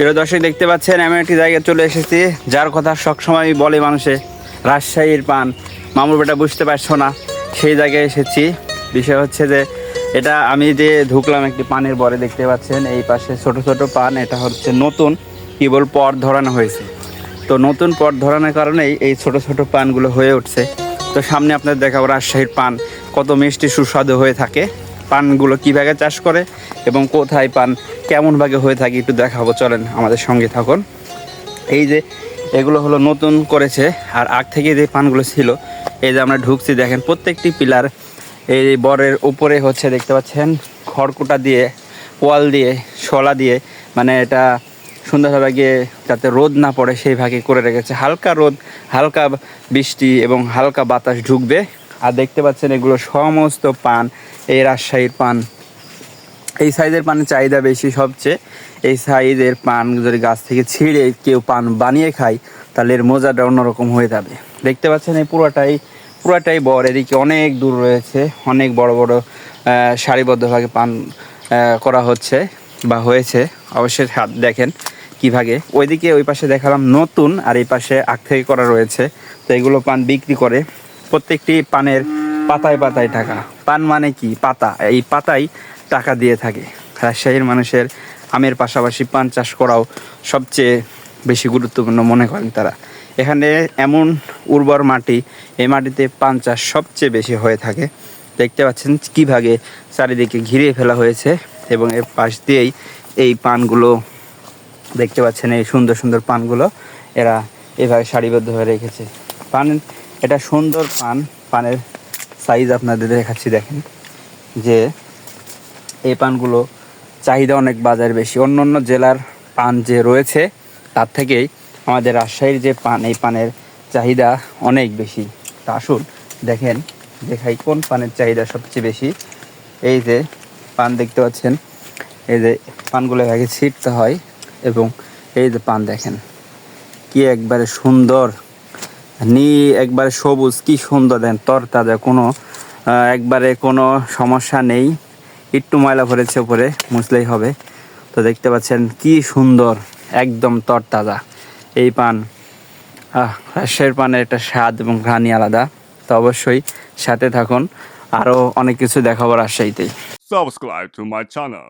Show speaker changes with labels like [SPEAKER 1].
[SPEAKER 1] প্রিয় দর্শক, দেখতে পাচ্ছেন, এমন একটি জায়গায় চলে এসেছি, যার কথা সবসময় বলে মানুষে, রাজশাহীর পান। মামুর বেটা বুঝতে পারছ না, সেই জায়গায় এসেছি। বিষয় হচ্ছে যে, এটা আমি যে ঢুকলাম একটি পানের বরে, দেখতে পাচ্ছেন, এই পাশে ছোট ছোট পান, এটা হচ্ছে নতুন, কেবল পর ধরানো হয়েছে। তো নতুন পট ধরানোর কারণেই এই ছোট ছোট পানগুলো হয়ে উঠছে। তো সামনে আপনাদের দেখাবো রাজশাহীর পান, কত মিষ্টি সুস্বাদু হয়ে থাকে। পানগুলো কীভাবে চাষ করে এবং কোথায় পান, কেমন ভাগে হয়ে থাকে একটু দেখাবো। চলেন আমাদের সঙ্গে থাকুন। এই যে এগুলো হলো নতুন করেছে, আর আগ থেকে যে পানগুলো ছিল, এই যে আমরা ঢুকছি, দেখেন প্রত্যেকটি পিলার, এই বরের উপরে হচ্ছে, দেখতে পাচ্ছেন, খড়কুটা দিয়ে, ওয়াল দিয়ে, শলা দিয়ে মানে এটা সুন্দরভাবে গিয়ে যাতে রোদ না পড়ে, সেই ভাগে করে রেখেছে। হালকা রোদ, হালকা বৃষ্টি এবং হালকা বাতাস ঢুকবে। আর দেখতে পাচ্ছেন এগুলো সমস্ত পান, এই রাজশাহীর পান। এই সাইজের পানের চাহিদা বেশি সবচেয়ে। এই সাইজের পান যদি গাছ থেকে ছিঁড়ে কেউ পান বানিয়ে খায়, তাহলে এর মজাটা অন্যরকম হয়ে যাবে। দেখতে পাচ্ছেন এই পুরোটাই পুরোটাই বড় এদিকে অনেক দূর রয়েছে, অনেক বড় বড় সারিবদ্ধভাবে পান করা হচ্ছে বা হয়েছে। অবশ্যই হাত দেখেন কীভাবে ওইদিকে ওই পাশে দেখালাম নতুন আর এই পাশে আগ থেকে করা রয়েছে। তো এগুলো পান বিক্রি করে। প্রত্যেকটি পানের পাতায় পাতায় টাকা। পান মানে কি? পাতা। এই পাতাই টাকা দিয়ে থাকে। রাজশাহীর মানুষের আমের পাশাপাশি পান চাষ করাও সবচেয়ে বেশি গুরুত্বপূর্ণ মনে করেন তারা। এখানে এমন উর্বর মাটি, এই মাটিতে পান চাষ সবচেয়ে বেশি হয়ে থাকে। দেখতে পাচ্ছেন কীভাবে চারিদিকে ঘিরে ফেলা হয়েছে এবং এর পাশ দিয়েই এই পানগুলো দেখতে পাচ্ছেন, এই সুন্দর সুন্দর পানগুলো এরা এভাবে সারিবদ্ধ হয়ে রেখেছে। পান এটা সুন্দর পান, পানের সাইজ আপনাদের দেখাচ্ছি, দেখেন। যে এই পানগুলো চাহিদা অনেক বাজার বেশি। অন্য অন্য জেলার পান যে রয়েছে, তার থেকেই আমাদের রাজশাহীর যে পান, এই পানের চাহিদা অনেক বেশি। তা আসুন, দেখেন, দেখাই কোন পানের চাহিদা সবচেয়ে বেশি। এই যে পান দেখতে পাচ্ছেন, এই যে পানগুলো আগে ছিটতে হয়, এবং এই যে পান দেখেন, কি একবারে সুন্দর নি একবারে সবুজ, কি সুন্দর দেন, তরতাজা, কোনো একবারে কোনো সমস্যা নেই। একটু ময়লা ভরেছে উপরে, মুছলেই হবে। তো দেখতে পাচ্ছেন কি সুন্দর, একদম তরতাজা। এই পান রাজশাহীর পানের একটা স্বাদ এবং ঘ্রাণই আলাদা। তো অবশ্যই সাথে থাকুন, আরও অনেক কিছু দেখাবো রাজশাহীতেই।
[SPEAKER 2] Subscribe to my channel.